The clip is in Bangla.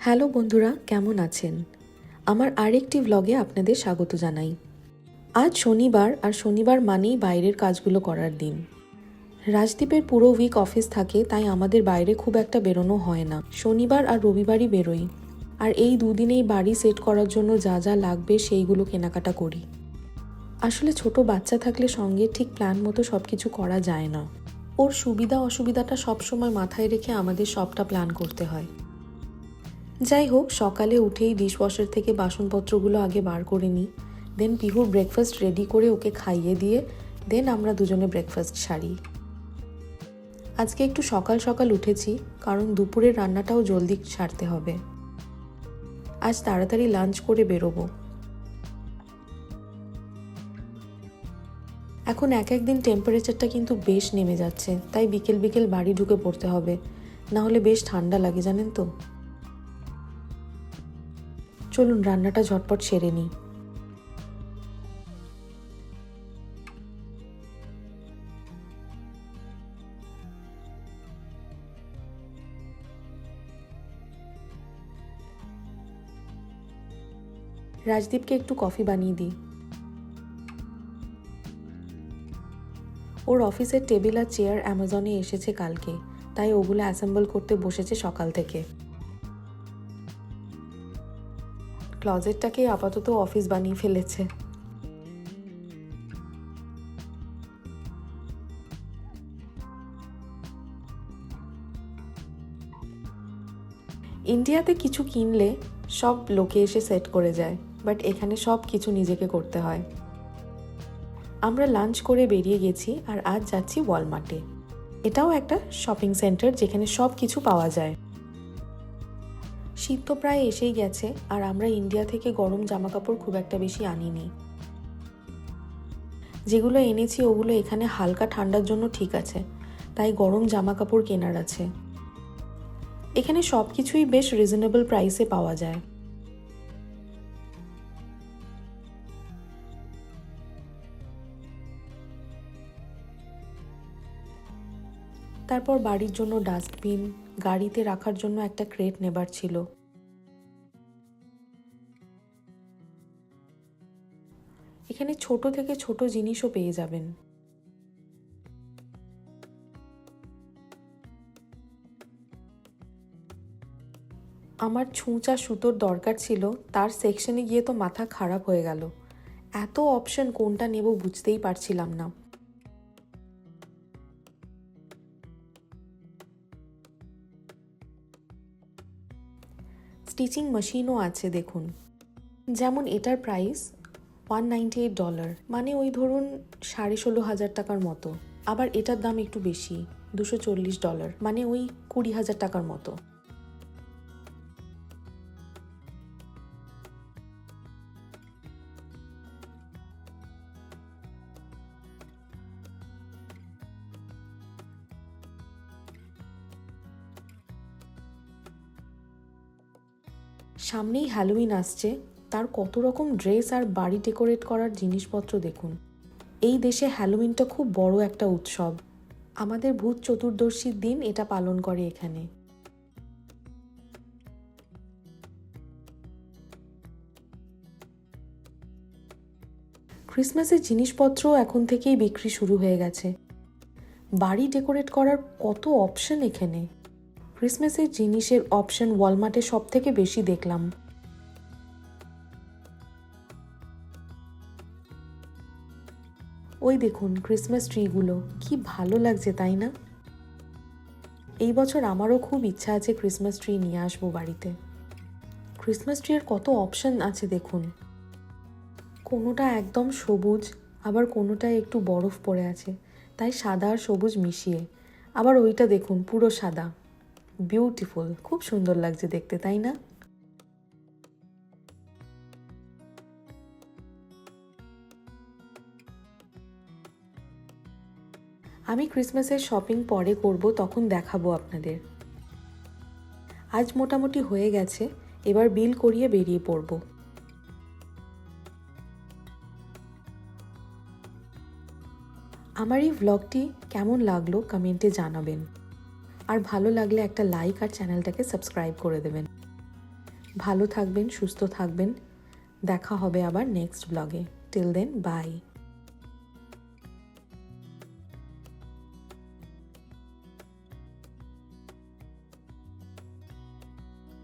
হ্যালো বন্ধুরা, কেমন আছেন? আমার আরেকটি ভ্লগে আপনাদের স্বাগত জানাই। আজ শনিবার, আর শনিবার মানেই বাইরের কাজগুলো করার দিন। রাজদ্বীপের পুরো উইক অফিস থাকে, তাই আমাদের বাইরে খুব একটা বেরোনো হয় না। শনিবার আর রবিবারই বেরোই। আর এই দুদিনেই বাড়ি সেট করার জন্য যা যা লাগবে সেইগুলো কেনাকাটা করি। আসলে ছোট বাচ্চা থাকলে সঙ্গে ঠিক প্ল্যান মতো সব কিছু করা যায় না। ওর সুবিধা অসুবিধাটা সবসময় মাথায় রেখে আমাদের সবটা প্ল্যান করতে হয়। যাই হোক সকালে উঠেই ডিশওয়াশার থেকে বাসনপত্রগুলো আগে বার করে নিই। দেন পিহুর ব্রেকফাস্ট রেডি করে ওকে খাইয়ে দিয়ে দেন আমরা দুজনে ব্রেকফাস্ট সারি। আজকে একটু সকাল সকাল উঠেছি, কারণ দুপুরের রান্নাটাও জলদি সারতে হবে। আজ তাড়াতাড়ি লাঞ্চ করে বেরোবো। এখন এক একদিন টেম্পারেচারটা কিন্তু বেশ নেমে যাচ্ছে, তাই বিকেল বিকেল বাড়ি ঢুকে পড়তে হবে। না হলে বেশ ঠান্ডা লাগে, জানেন তো? চলুন, রান্নাটা ঝটপট সেরে নিই। রাজদীপকে একটু কফি বানিয়ে দিই। ওর অফিসের টেবিল আর চেয়ার অ্যামাজনে এসেছে কালকে, তাই ওগুলো অ্যাসেম্বল করতে বসেছে সকাল থেকে। ক্লজেটটাকে আপাতত অফিস বানিয়ে ফেলেছে। ইন্ডিয়াতে কিছু কিনলে সব লোকে এসে সেট করে যায় বাট এখানে সব কিছু নিজেকে করতে হয়। আমরা লাঞ্চ করে বেরিয়ে গেছি আর আজ যাচ্ছি ওয়ালমার্টে এটাও একটা শপিং সেন্টার যেখানে সব কিছু পাওয়া যায়। শীত তো প্রায় এসেই গেছে, আর আমরা ইন্ডিয়া থেকে গরম জামা কাপড় খুব একটা বেশি আনিনি। যেগুলো এনেছি ওগুলো এখানে হালকা ঠান্ডার জন্য ঠিক আছে, তাই গরম জামা কাপড় কেনার আছে। এখানে সব কিছুই বেশ রিজনেবল প্রাইসে পাওয়া যায়। তারপর বাড়ির জন্য ডাস্টবিন, গাড়িতে রাখার জন্য একটা ক্রেট নেবার ছিল। ছোট থেকে ছোট জিনিসও পেয়ে যাবেন। আমার ছুঁচা সুতোর দরকার ছিল, তার সেকশনে গিয়ে তো মাথা খারাপ হয়ে গেল। এত অপশন কোনটা নেব বুঝতেই পারছিলাম না। স্টিচিং মেশিনও আছে দেখুন। যেমন এটার price one ninety eight dollar মানে ওই ধরুন সাড়ে ষোলো হাজার টাকার মতো। আবার এটার দাম একটু বেশি, দুশো চল্লিশ ডলার মানে ওই কুড়ি হাজার টাকার মতো। সামনেই হ্যালোউইন আসছে। তার কত রকম ড্রেস আর বাড়ি ডেকোরেট করার জিনিসপত্র দেখুন। এই দেশে হ্যালোউইনটা খুব বড় একটা উৎসব। আমাদের ভূত চতুর্দশীর দিন এটা পালন করে এখানে। ক্রিসমাসের জিনিসপত্র এখন থেকেই বিক্রি শুরু হয়ে গেছে। বাড়ি ডেকোরেট করার কত অপশন এখানে? ক্রিসমাসের জিনিসের অপশন ওয়ালমার্টে সব থেকে বেশি দেখলাম। ওই দেখুন ক্রিসমাস ট্রিগুলো কি ভালো লাগছে তাই না? এই বছর আমারও খুব ইচ্ছা আছে ক্রিসমাস ট্রি নিয়ে আসব বাড়িতে। ক্রিসমাস ট্রির কত অপশন আছে দেখুন। কোনোটা একদম সবুজ, আবার কোনোটায় একটু বরফ পড়ে আছে, তাই সাদা আর সবুজ মিশিয়ে। আবার ওইটা দেখুন পুরো সাদা। বিউটিফুল খুব সুন্দর লাগছে দেখতে, তাই না? আমি ক্রিসমাসের শপিং পরে করব, তখন দেখাবো আপনাদের। আজ মোটামুটি হয়ে গেছে, এবার বিল করিয়ে বেরিয়ে পড়ব। আমার এই ভ্লগটি কেমন লাগল কমেন্টে জানাবেন। আর ভালো লাগলে একটা লাইক আর চ্যানেলটাকে সাবস্ক্রাইব করে দেবেন। ভালো থাকবেন, সুস্থ থাকবেন। দেখা হবে আবার নেক্সট ব্লগে টিল দেন বাই